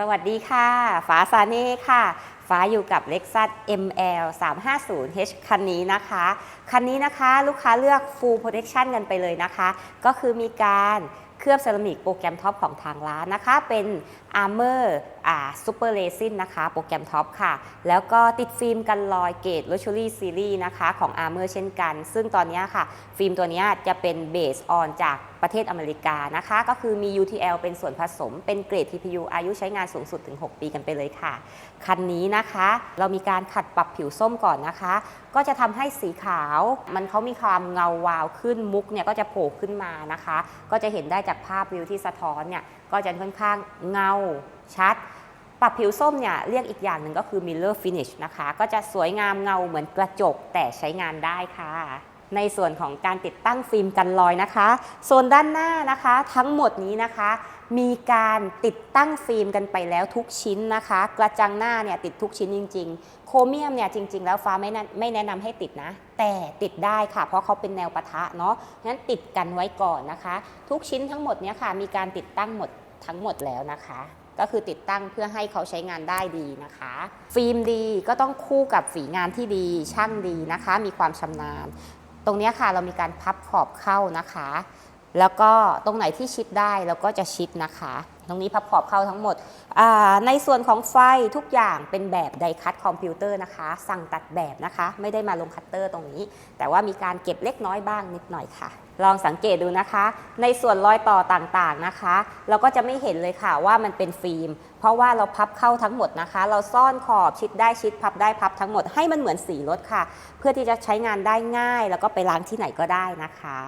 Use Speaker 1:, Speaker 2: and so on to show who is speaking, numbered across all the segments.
Speaker 1: สวัสดีค่ะฟ้าซาเน่ค่ะฟ้าอยู่กับ Lexus ML 350H คันนี้นะคะ คันนี้นะคะลูกค้าเลือก Full Protection กันไปเลยนะคะ ก็คือมีการเคลือบเซรามิกโปรแกรมท็อปของทางร้านนะคะ เป็น Armor อ่า Super Resin นะคะโปรแกรมท็อปค่ะ แล้วก็ติดฟิล์มกันรอยเกต Luxury Series นะคะของ Armor เช่นกัน ซึ่งตอนนี้ค่ะ ฟิล์มตัวนี้จะเป็น Base on จากประเทศอเมริกานะคะ ก็คือมี UTL เป็นส่วนผสม เป็นเกรด TPU อายุใช้งานสูงสุดถึง 6 ปีกันไปเลยค่ะ คันนี้นะคะ เรามีการขัดปรับผิวส้มก่อนนะคะ ก็จะทำให้สีขาว มันเขามีความเงาวาวขึ้นมุกเนี่ยก็จะโผล่ขึ้นมานะคะ ก็จะเห็นได้จากภาพวิวที่สะท้อนเนี่ยก็จะค่อนข้างเงาชัด ปรับผิวส้มเนี่ยเรียกอีกอย่างหนึ่งก็คือ mirror finish นะคะ ก็จะสวยงามเงาเหมือนกระจกแต่ใช้งานได้ค่ะ ในส่วนของการติดตั้งฟิล์มกันรอยนะคะโซนด้านหน้านะคะ ทั้งหมดนี้นะคะ มีการติดตั้งฟิล์มกันไปแล้วทุกชิ้นนะคะ กระจังหน้าเนี่ยติดทุกชิ้นจริง ๆ โครเมียมเนี่ยจริง ๆ แล้วฟ้าไม่แนะไม่แนะนำให้ติดนะ แต่ติดได้ค่ะ เพราะเขาเป็นแนวปะทะเนาะงั้นติดกันไว้ก่อนนะคะ ทุกชิ้นทั้งหมดเนี่ยค่ะมีการติดตั้งหมดทั้งหมดแล้วนะคะ ก็คือติดตั้งเพื่อให้เขาใช้งานได้ดีนะคะ ฟิล์มดีก็ต้องคู่กับฝีงานที่ดีช่างดีนะคะ มีความชำนาญ ตรงนี้ค่ะเรามีการพับขอบเข้านะคะ แล้วก็ตรงไหนที่ชิดได้เราก็จะชิดนะคะ ตรงนี้พับขอบเข้าทั้งหมด ในส่วนของไฟทุกอย่างเป็นแบบไดคัตคอมพิวเตอร์นะคะ สั่งตัดแบบนะคะ ไม่ได้มาลงคัตเตอร์ตรงนี้ แต่ว่ามีการเก็บเล็กน้อยบ้างนิดหน่อยค่ะ ลองสังเกตดูนะคะ ในส่วนรอยต่อต่างๆนะคะ เราก็จะไม่เห็นเลยค่ะว่ามันเป็นฟิล์ม เพราะว่าเราพับเข้าทั้งหมดนะคะ เราซ่อนขอบชิดได้ชิดพับได้พับทั้งหมดให้มันเหมือนสีรถค่ะ เพื่อที่จะใช้งานได้ง่าย แล้วก็ไปล้างที่ไหนก็ได้นะคะ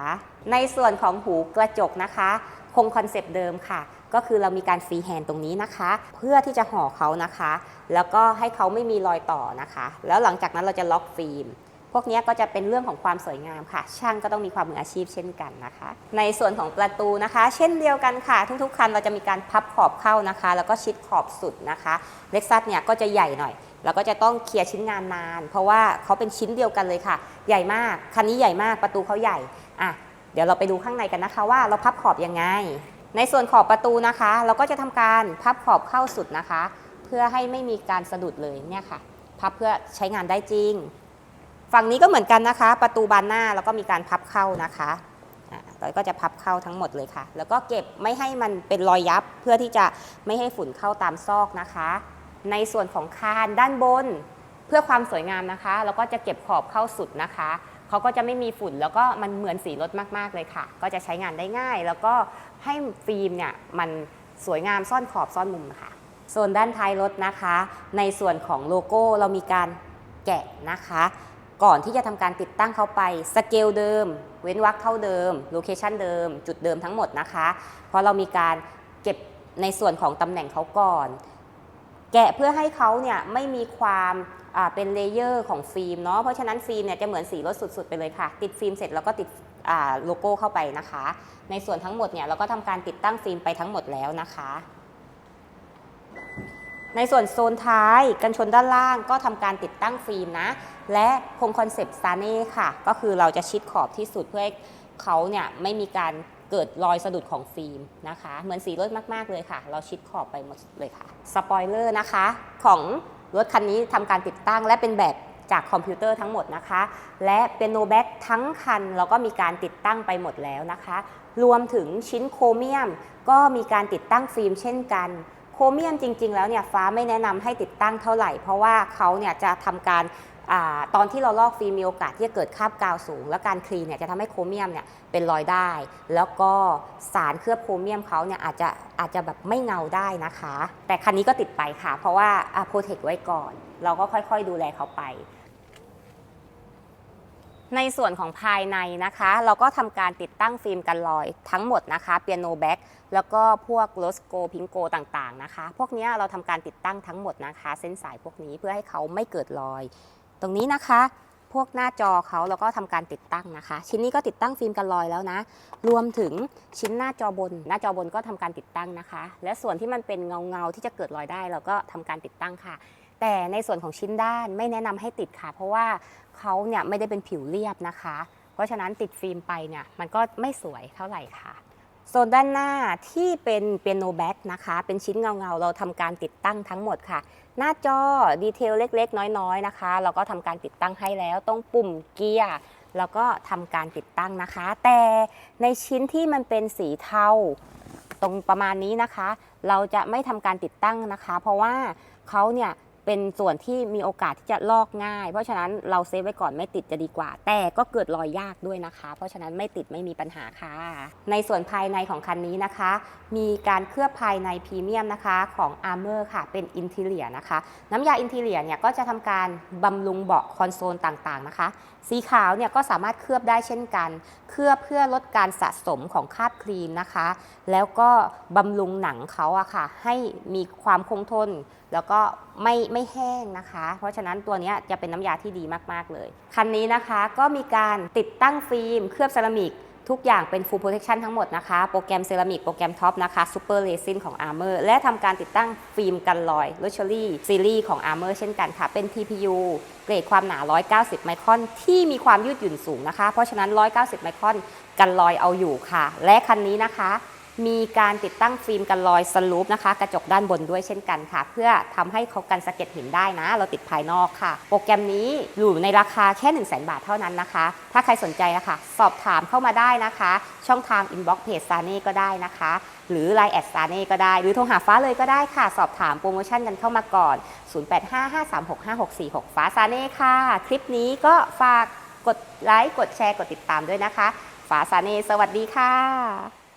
Speaker 1: ในส่วนของหูกระจกนะคะ คงคอนเซปต์เดิมค่ะก็คือเรามีการฟรีแฮนด์ตรงนี้นะคะ เพื่อที่จะห่อเขานะคะ แล้วก็ให้เขาไม่มีรอยต่อนะคะ แล้วหลังจากนั้นเราจะล็อกฟิล์ม พวกนี้ก็จะเป็นเรื่องของความสวยงามค่ะ ช่างก็ต้องมีความมืออาชีพเช่นกันนะคะ ในส่วนของประตูนะคะ เช่นเดียวกันค่ะ ทุกๆคันเราจะมีการพับขอบเข้านะคะ แล้วก็ชิดขอบสุดนะคะเล็กซัสเนี่ยก็จะใหญ่หน่อยเราก็จะต้องเคลียร์ชิ้นงานนาน เพราะว่าเขาเป็นชิ้นเดียวกันเลยค่ะ ใหญ่มากคันนี้ใหญ่มากประตูเขาใหญ่อะเดี๋ยวเราไปดูข้างในกันนะคะว่าเราพับขอบยังไง ในส่วนขอบประตูนะคะ เราก็จะทำการพับขอบเข้าสุดนะคะ เพื่อให้ไม่มีการสะดุดเลยเนี่ยค่ะ พับเพื่อใช้งานได้จริง ฝั่งนี้ก็เหมือนกันนะคะ ประตูบานหน้าแล้วก็มีการพับเข้านะคะเราก็จะพับเข้าทั้งหมดเลยค่ะ แล้วก็เก็บไม่ให้มันเป็นรอยยับเพื่อที่จะไม่ให้ฝุ่นเข้าตามซอกนะคะ ในส่วนของคานด้านบนเพื่อความสวยงามนะคะเราก็จะเก็บขอบเข้าสุดนะคะเขาก็จะไม่มีฝุ่นแล้วก็มันเหมือนสีรถมากๆเลยค่ะ ก็จะใช้งานได้ง่าย แล้วก็ให้ฟิล์มเนี่ยมันสวยงามซ่อนขอบซ่อนมุมค่ะโซนด้านท้ายรถนะคะ ในส่วนของโลโก้เรามีการแกะนะคะ ก่อนที่จะทำการติดตั้งเข้าไปสเกลเดิม เว้นวรรคเท่าเดิมโลเคชันเดิม จุดเดิมทั้งหมดนะคะ เพราะเรามีการเก็บในส่วนของตำแหน่งเขาก่อน แกะเพื่อให้เขาเนี่ยไม่มีความเป็นเลเยอร์ของฟิล์มเนาะเพราะฉะนั้นฟิล์มเนี่ยจะเหมือนสีรถสุด ๆ ไปเลยค่ะ ติดฟิล์มเสร็จแล้วก็ติดโลโก้เข้าไปนะคะ ในส่วนทั้งหมดเนี่ยเราก็ทำการติดตั้งฟิล์มไปทั้งหมดแล้วนะคะ ในส่วนโซนท้ายกันชนด้านล่างก็ทำการติดตั้งฟิล์มนะ และคงคอนเซปต์ซาเน่ค่ะ ก็คือเราจะชิดขอบที่สุดเพื่อให้เขาเนี่ยไม่มีการเกิดรอยสะดุดของฟิล์มนะคะ เหมือนสีรถมาก ๆ เลยค่ะ เราชิดขอบไปหมดเลยค่ะ สปอยเลอร์นะคะ ของรถคันนี้ทำการติดตั้งและเป็นแบบจากคอมพิวเตอร์ทั้งหมดนะคะ และเป็นโนแบ็กทั้งคันเราก็มีการติดตั้งไปหมดแล้วนะคะ รวมถึงชิ้นโครเมียม ก็มีการติดตั้งฟิล์มเช่นกัน โครเมียมจริง ๆ แล้วเนี่ยฟ้าไม่แนะนำให้ติดตั้งเท่าไหร่ เพราะว่าเขาเนี่ยจะทำการอตอนที่เราลอกฟิล์มมีโอกาสที่จะเกิดคราบกาวสูง และการคลีนเนี่ยจะทำให้โครเมียมเนี่ยเป็นรอยได้ แล้วก็สารเคลือบโครเมียมเขาเนี่ยอาจจะอาจจะแบบไม่เงาได้นะคะ แต่คันนี้ก็ติดไปค่ะ เพราะว่าโปรเทคไว้ก่อน เราก็ค่อยๆดูแลเขาไปในส่วนของภายในนะคะ เราก็ทำการติดตั้งฟิล์มกันรอยทั้งหมดนะคะเปียโนแบ็ก แล้วก็พวกโลสโกพิงโกต่างๆนะคะ พวกนี้เราทำการติดตั้งทั้งหมดนะคะ เส้นสายพวกนี้เพื่อให้เขาไม่เกิดรอย ตรงนี้นะคะ พวกหน้าจอเขาเราก็ทำการติดตั้งนะคะ ชิ้นนี้ก็ติดตั้งฟิล์มกันรอยแล้วนะ รวมถึงชิ้นหน้าจอบน หน้าจอบนก็ทำการติดตั้งนะคะ และส่วนที่มันเป็นเงาเงาๆที่จะเกิดรอยได้เราก็ทำการติดตั้งค่ะแต่ในส่วนของชิ้นด้านไม่แนะนำให้ติดค่ะ เพราะว่าเขาเนี่ยไม่ได้เป็นผิวเรียบนะคะ เพราะฉะนั้นติดฟิล์มไปเนี่ยมันก็ไม่สวยเท่าไหร่ค่ะ โซนด้านหน้าที่เป็นเปียโนแบ็กนะคะ เป็นชิ้นเงาๆ เราทำการติดตั้งทั้งหมดค่ะ หน้าจอดีเทลเล็กๆ น้อยๆ นะคะ เราก็ทำการติดตั้งให้แล้วตรงปุ่มเกียร์แล้วก็ทำการติดตั้งนะคะ แต่ในชิ้นที่มันเป็นสีเทาตรงประมาณนี้นะคะ เราจะไม่ทำการติดตั้งนะคะ เพราะว่าเขาเนี่ย เป็นส่วนที่มีโอกาสที่จะลอกง่าย เพราะฉะนั้นเราเซฟไว้ก่อนไม่ติดจะดีกว่า แต่ก็เกิดรอยยากด้วยนะคะ เพราะฉะนั้นไม่ติดไม่มีปัญหาค่ะ ในส่วนภายในของคันนี้นะคะ มีการเคลือบภายในพรีเมียมนะคะของ Armor ค่ะ เป็นอินทีเลียนะคะ น้ำยาอินทีเลียเนี่ยก็จะทำการบำรุงเบาะคอนโซลต่างๆนะคะ สีขาวเนี่ยก็สามารถเคลือบได้เช่นกัน เคลือบเพื่อลดการสะสมของคราบครีมนะคะ แล้วก็บำรุงหนังเขาอะค่ะ ให้มีความคงทนแล้วก็ ไม่ไม่แห้งนะคะ เพราะฉะนั้นตัวนี้จะเป็นน้ำยาที่ดีมาก ๆ เลย คันนี้นะคะก็มีการติดตั้งฟิล์ม เคลือบเซรามิก ทุกอย่างเป็น full protection ทั้งหมดนะคะ โปรแกรมเซรามิก โปรแกรมท็อปนะคะ super resin ของ Armor และทำการติดตั้งฟิล์มกันรอย Luxury Series ของ Armor เช่นกันค่ะ เป็น TPU เกรดความหนา 190 ไมครอน ที่มีความยืดหยุ่นสูงนะคะ เพราะฉะนั้น 190 ไมครอนกันรอยเอาอยู่ค่ะ และคันนี้นะคะ มีการติดตั้งฟิล์มกันรอยสลูปนะคะ กระจกด้านบนด้วยเช่นกันค่ะ เพื่อทำให้เขากันสะเก็ดหินได้นะ เราติดภายนอกค่ะ โปรแกรมนี้อยู่ในราคาแค่ 1 0 0 0 0แบาทเท่านั้นนะคะ ถ้าใครสนใจนะคะ สอบถามเข้ามาได้นะคะ ช่องทางอินบ็อกซ์เพจซาเน่ก็ได้นะคะ หรือ Line แอดซาเน่ก็ได้ หรือโทรหาฟ้าเลยก็ได้ค่ะ สอบถามโปรโมชั่นกันเข้ามาก่อน 0855365646 ฟ้าซาเน่ค่ะ คลิปนี้ก็ฝากกดไลค์กดแชร์กดติดตามด้วยนะคะ ฟ้าซาเน่สวัสดีค่ะ